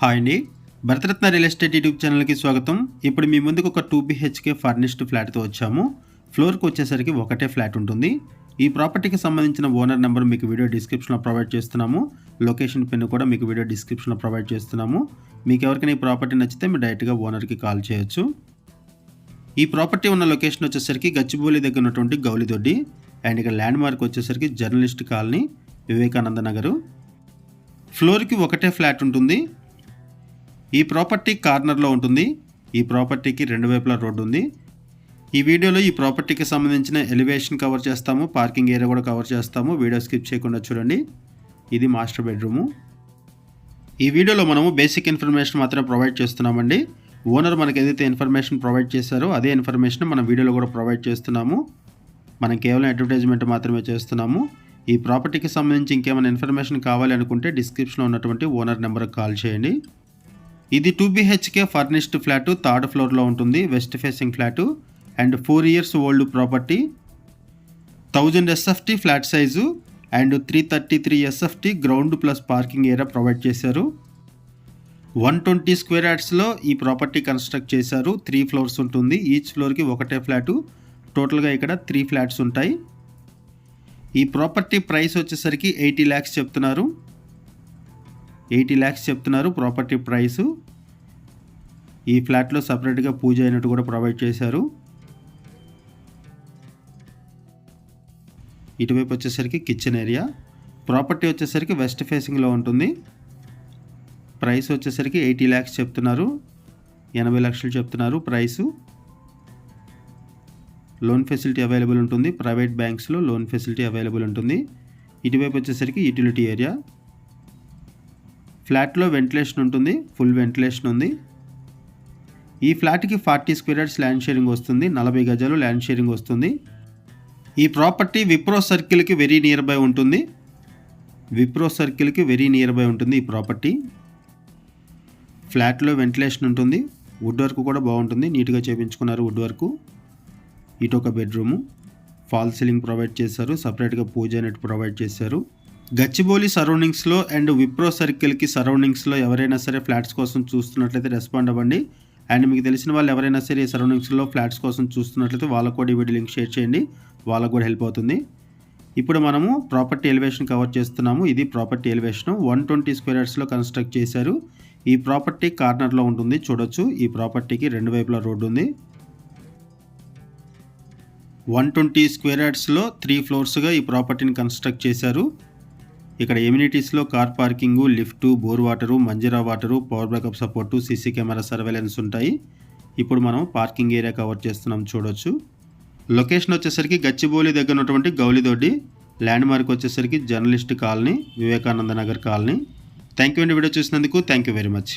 Hi అండి. Bharat Ratna real estate YouTube ఛానల్కి స్వాగతం. ఇప్పుడు మీ ముందుకు ఒక టూ బిహెచ్కే ఫర్నిష్డ్ ఫ్లాట్తో వచ్చాము. ఫ్లోర్కి వచ్చేసరికి ఒకటే ఫ్లాట్ ఉంటుంది. ఈ ప్రాపర్టీకి సంబంధించిన ఓనర్ నెంబర్ మీకు వీడియో డిస్క్రిప్షన్లో ప్రొవైడ్ చేస్తున్నాము. లొకేషన్ పిన్ కూడా మీకు వీడియో డిస్క్రిప్షన్లో ప్రొవైడ్ చేస్తున్నాము. మీకు ఎవరికైనా ఈ ప్రాపర్టీ నచ్చితే మీరు డైరెక్ట్గా ఓనర్కి కాల్ చేయొచ్చు. ఈ ప్రాపర్టీ ఉన్న లొకేషన్ వచ్చేసరికి గచ్చిబౌలి దగ్గర ఉన్నటువంటి గౌలిదొడ్డి. అండ్ ఇక్కడ ల్యాండ్ మార్క్ వచ్చేసరికి జర్నలిస్ట్ కాలనీ వివేకానంద నగరు. ఫ్లోర్కి ఒకటే ఫ్లాట్ ఉంటుంది. ఈ ప్రాపర్టీ కార్నర్లో ఉంటుంది. ఈ ప్రాపర్టీకి రెండు వైపులా రోడ్డు ఉంది. ఈ వీడియోలో ఈ ప్రాపర్టీకి సంబంధించిన ఎలివేషన్ కవర్ చేస్తాము. పార్కింగ్ ఏరియా కూడా కవర్ చేస్తాము. వీడియో స్కిప్ చేయకుండా చూడండి. ఇది మాస్టర్ బెడ్రూము. ఈ వీడియోలో మనము బేసిక్ ఇన్ఫర్మేషన్ మాత్రమే ప్రొవైడ్ చేస్తున్నామండి. ఓనర్ మనకి ఏదైతే ఇన్ఫర్మేషన్ ప్రొవైడ్ చేశారో అదే ఇన్ఫర్మేషన్ మనం వీడియోలో కూడా ప్రొవైడ్ చేస్తున్నాము. మనం కేవలం అడ్వర్టైజ్మెంట్ మాత్రమే చేస్తున్నాము. ఈ ప్రాపర్టీకి సంబంధించి ఇంకేమైనా ఇన్ఫర్మేషన్ కావాలి అనుకుంటే డిస్క్రిప్షన్లో ఉన్నటువంటి ఓనర్ నెంబర్కి కాల్ చేయండి. ఇది two BHK furnished flat third ఫ్లోర్లో ఉంటుంది west facing flat and four years old property thousand SFT flat size and three thirty three SFT ground plus parking area provide చేశారు. వన్ ట్వంటీ స్క్వేర్ యార్డ్స్లో ఈ property construct చేశారు. Three floors ఉంటుంది each ఫ్లోర్కి ఒకటే flat టోటల్గా ఇక్కడ three flats ఉంటాయి. ఈ ప్రాపర్టీ ప్రైస్ వచ్చేసరికి ఎయిటీ ల్యాక్స్ చెప్తున్నారు. ఎయిటీ ల్యాక్స్ చెప్తున్నారు ప్రాపర్టీ ప్రైసు. ఈ ఫ్లాట్లో సపరేట్గా పూజ అయినట్టు కూడా ప్రొవైడ్ చేశారు. ఇటువైపు వచ్చేసరికి కిచెన్ ఏరియా. ప్రాపర్టీ వచ్చేసరికి వెస్ట్ ఫేసింగ్లో ఉంటుంది. ప్రైస్ వచ్చేసరికి ఎయిటీ ల్యాక్స్ చెప్తున్నారు. ఎనభై లక్షలు చెప్తున్నారు ప్రైసు. లోన్ ఫెసిలిటీ అవైలబుల్ ఉంటుంది. ప్రైవేట్ బ్యాంక్స్లో లోన్ ఫెసిలిటీ అవైలబుల్ ఉంటుంది. ఇటువైపు వచ్చేసరికి యూటిలిటీ ఏరియా. ఫ్లాట్లో వెంటిలేషన్ ఉంటుంది ఫుల్ వెంటిలేషన్ ఉంది. ఈ ఫ్లాట్కి forty square yards land sharing వస్తుంది నలభై గజాలు ల్యాండ్ షేరింగ్ వస్తుంది. ఈ ప్రాపర్టీ విప్రో సర్కిల్కి వెరీ నియర్ బై ఉంటుంది. విప్రో సర్కిల్కి వెరీ నియర్ బై ఉంటుంది ఈ ప్రాపర్టీ. ఫ్లాట్లో వెంటిలేషన్ ఉంటుంది వుడ్ వర్క్ కూడా బాగుంటుంది నీట్గా చేపించుకున్నారు వుడ్ వర్క్. ఇటు ఒక బెడ్రూము ఫాల్ సీలింగ్ ప్రొవైడ్ చేశారు సపరేట్గా పూజ నెట్ ప్రొవైడ్ చేశారు. గచ్చిబౌలి సరౌండింగ్స్లో అండ్ విప్రో సర్కిల్కి సరౌండింగ్స్లో ఎవరైనా సరే ఫ్లాట్స్ కోసం చూస్తున్నట్లయితే రెస్పాండ్ అవ్వండి. అండ్ మీకు తెలిసిన వాళ్ళు ఎవరైనా సరే ఈ సరౌండింగ్స్లో ఫ్లాట్స్ కోసం చూస్తున్నట్లయితే వాళ్ళకు కూడా ఈ వీడియో లింక్ షేర్ చేయండి. వాళ్ళకు కూడా హెల్ప్ అవుతుంది. ఇప్పుడు మనము ప్రాపర్టీ ఎలివేషన్ కవర్ చేస్తున్నాము. ఇది property elevation. One twenty square యార్డ్స్లో construct చేశారు. ఈ ప్రాపర్టీ కార్నర్లో ఉంటుంది. చూడొచ్చు. ఈ ప్రాపర్టీకి రెండు వైపులా రోడ్డు ఉంది. వన్ ట్వంటీ స్క్వేర్ యార్డ్స్లో త్రీ ఫ్లోర్స్గా ఈ ప్రాపర్టీని కన్స్ట్రక్ట్ చేశారు. ఇక్కడ ఎమ్యూనిటీస్లో car parking lift bore water Manjira water power backup support CC camera surveillance ఉంటాయి. ఇప్పుడు మనం పార్కింగ్ ఏరియా కవర్ చేస్తున్నాం చూడొచ్చు. లొకేషన్ వచ్చేసరికి గచ్చిబౌలి దగ్గర ఉన్నటువంటి గౌలిదొడ్డి ల్యాండ్ మార్క్ వచ్చేసరికి journalist colony Vivekananda Nagar colony. Thank you అండి వీడియో చూసినందుకు థ్యాంక్ యూ వెరీ మచ్.